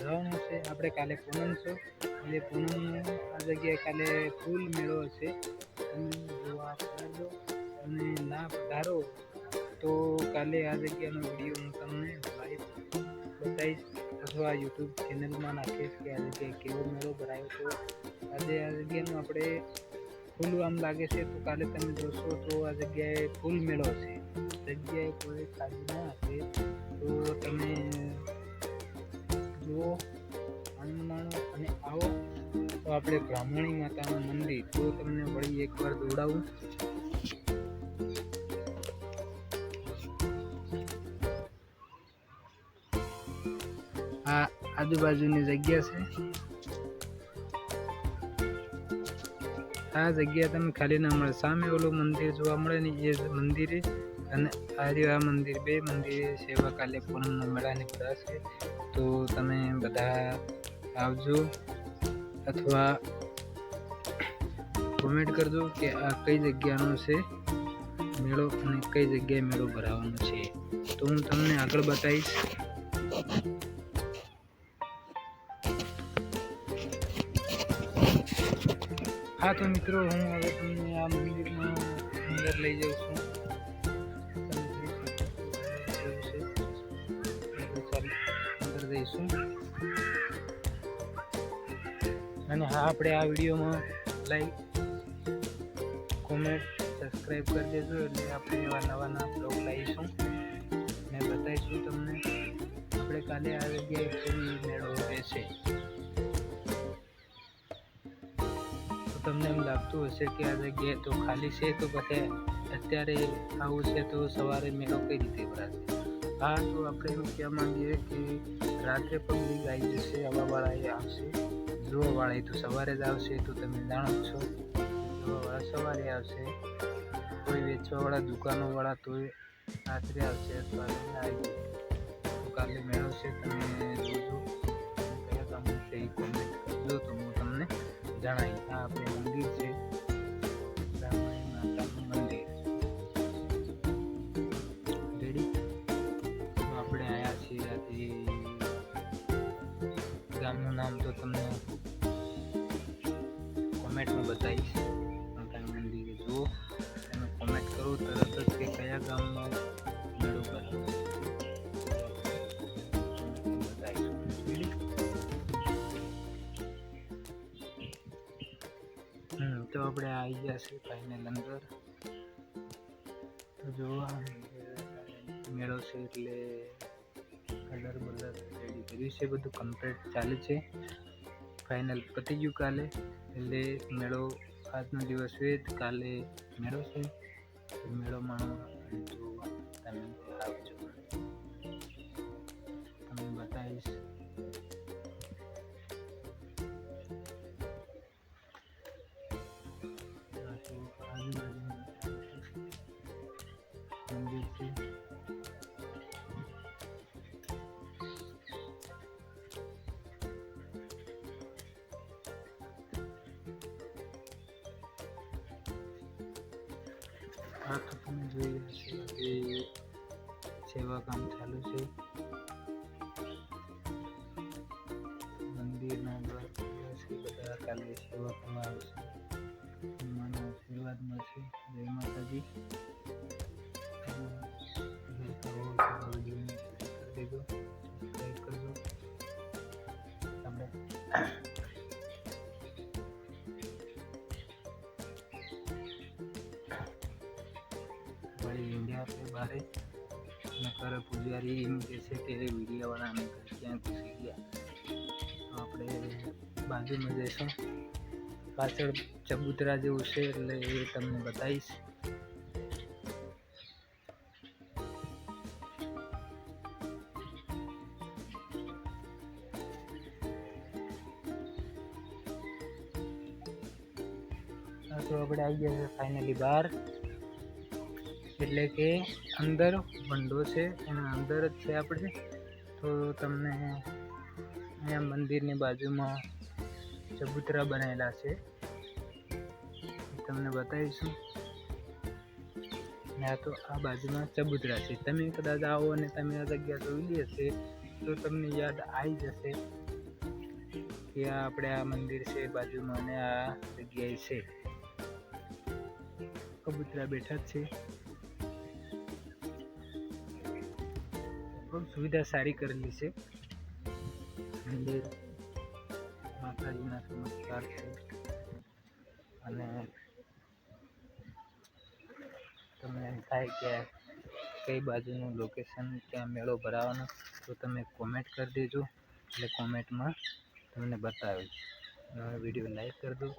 જવાનું છે. આપણે કાલે પૂનમ છે. એટલે પૂનમનો આ જગ્યાએ કાલે ફૂલ મેળો હશે તમે જોવા પધારજો. અને ના પધારો તો કાલે આ જગ્યાનો વીડિયો હું તમને લાઈવ બતાવીશ અથવા યુટ્યુબ ચેનલમાં નાખીશ કે આ જગ્યાએ કેવો મેળો ભરાયો તો. આજે આ જગ્યાનું આપણે ફૂલ આમ લાગે છે તો કાલે તમે જોશો તો આ જગ્યાએ ફૂલ મેળો હશે જગ્યાએ કોઈ ખાલી ના હશે તો તમે જુઓ. આનંદ અને આવો. તો આપણે બ્રાહ્મણી માતાનું મંદિર. તો તમને વળી એકવાર દોડાવું. આ આજુબાજુની જગ્યા છે. આ જગ્યા તમે ખાલી ના મળે. સામે ઓલું મંદિર જોવા મળે ને એ મંદિરે અને આર્ય આ મંદિર, બે મંદિરે સેવા કાલે પૂનમના મેળાની છે. તો તમે બધા આવજો અથવા કોમેન્ટ કરજો કે આ કઈ જગ્યાનો છે મેળો અને કઈ જગ્યાએ મેળો ભરાવાનો છે. તો હું તમને આગળ બતાવીશ. હા, તો મિત્રો, હું હવે તમને આ મંદિરમાં અંદર લઈ જાઉં છું. અંદર જઈશું. અને હા, આપણે આ વિડીયોમાં લાઈક કોમેન્ટ સબસ્ક્રાઈબ કરી દેજો એટલે આપણે એવા નવા નવા બ્લોગ લાવીશું. ને બતાવીશું તમને. આપણે કાલે આ જગ્યાએ તમને એમ લાગતું હશે કે આ જગ્યાએ તો ખાલી છે તો પછી અત્યારે આવું છે તો સવારે મેળો કઈ રીતે ભરાશે? હા, તો આપણે એવું કહેવા માંગીએ કે રાત્રે પણ લીગ આવી જશે હવાવાળા એ આવશે. જોવાવાળાએ તો સવારે જ આવશે, તો તમે જાણો છો. જોવાવાળા સવારે આવશે. કોઈ વેચવાવાળા દુકાનોવાળા તો રાત્રે આવશે, અથવા આવી કાલે મેળો છે, તમે જોજો. કયા કામ છે એ નામ તો તમને કોમેન્ટમાં બતાવીશ. તમે મંદિરે જુઓ. તમે કોમેન્ટ કરો, તરત જ કે કયા ગામમાં મેળો બતાવીશું તો આપણે આવી ગયા છે ફાઇનલ અંદર. તો જો મેળો છે એટલે કલર બલર રેડી છે બધું કમ્પ્લીટ ચાલે છે. ફાઇનલ પતી ગયું કાલે. એટલે મેળો આજનો દિવસ હોય કાલે મેળો છે. મેળો માણો તો તમે જોઈ રહ્યા છો કે સેવા કામ ચાલુ છે મંદિરના દ્વારા કાલે સેવા કરવા આવશે માનો આશીર્વાદ મળશે જય માતાજી દેજો વળી ઇન્ડિયા આપણે બારે. નકર પૂજારી એમ કહે છે કે વિડીયોવાળા અમે ક્યાં ઘૂસી ગયા. તો આપણે બાજુમાં જઈશું. પાછળ ચબૂતરા જેવું છે એટલે એ તમને બતાવીશ. તો આપણે આવી ગયા છે ફાઇનલી બહાર. એટલે કે અંદર ભંડો છે એના અંદર જ છે આપણે. તો તમને અહીંયા મંદિરની બાજુમાં ચબૂતરા બનાવેલા છે. તમને બતાવીશું. ના તો આ બાજુમાં ચબૂતરા છે. તમે કદાચ આવો અને તમે આ જગ્યા જોઈ હશે, તો તમને યાદ આવી જશે કે આ આપણે આ મંદિર છે બાજુમાં અને આ જગ્યાએ છે. કબૂતરા બેઠા જ છે. સુવિધા સારી કરેલી છે. મંદિર માતાજીના ચમત્કાર છે. અને તમને થાય કે કઈ બાજુનું લોકેશન ક્યાં મેળો ભરાવાનો તો તમે કોમેન્ટ કરી દેજો. એટલે કોમેન્ટમાં તમને બતાવીશ. વીડિયો લાઈક કરી દો.